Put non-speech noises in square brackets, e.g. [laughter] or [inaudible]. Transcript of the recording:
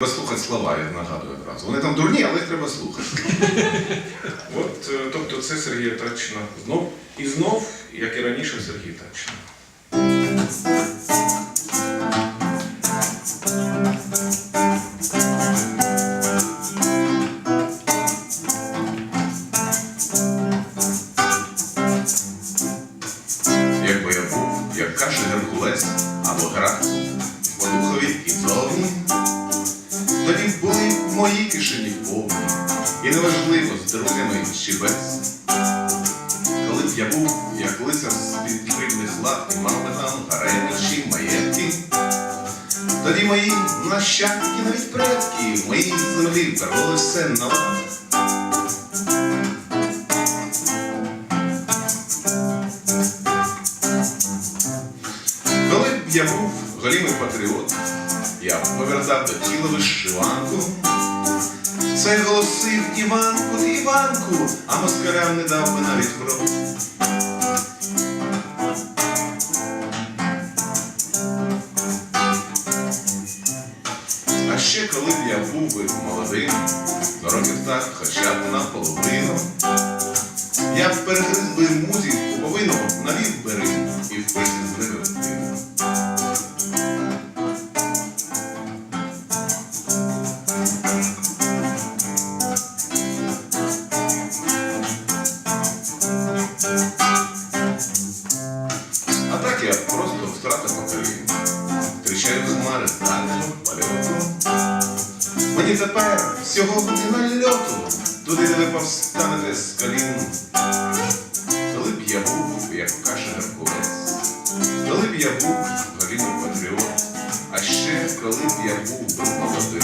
Треба слухати слова, я нагадую одразу. Вони там дурні, але їх треба слухати. [laughs] От, е, тобто це Сергій Татчина. Знов і знов, як і раніше, Сергій Татчина. Якби я був, як каже Геркулес або Геракл, кишені повні, і неважливо з друзями чи без. Коли б я був, як лицар з-під підривних лап, і мав би там гареми чи маєтки, тоді мої нащадки, навіть предки, в моїй землі вернули все на лад. Коли б я був голімий патріот, я повертав до тіла вишиванку. Це голосив Іванку, Іванку, а москалям не дав би навіть кров. А ще коли б я був би молодим, років так хоча б наполовину, я б перегриз би музі пуповину, навів би Рим і впився з я просто втратив покоління. Тріщаю хмари дальнього польоту. Мені тепер всього година льоту, туди, де ви повстанете з колін. Коли б я був, як каже Геркулес, коли б я був голімий патріот, а ще коли б я був молодим,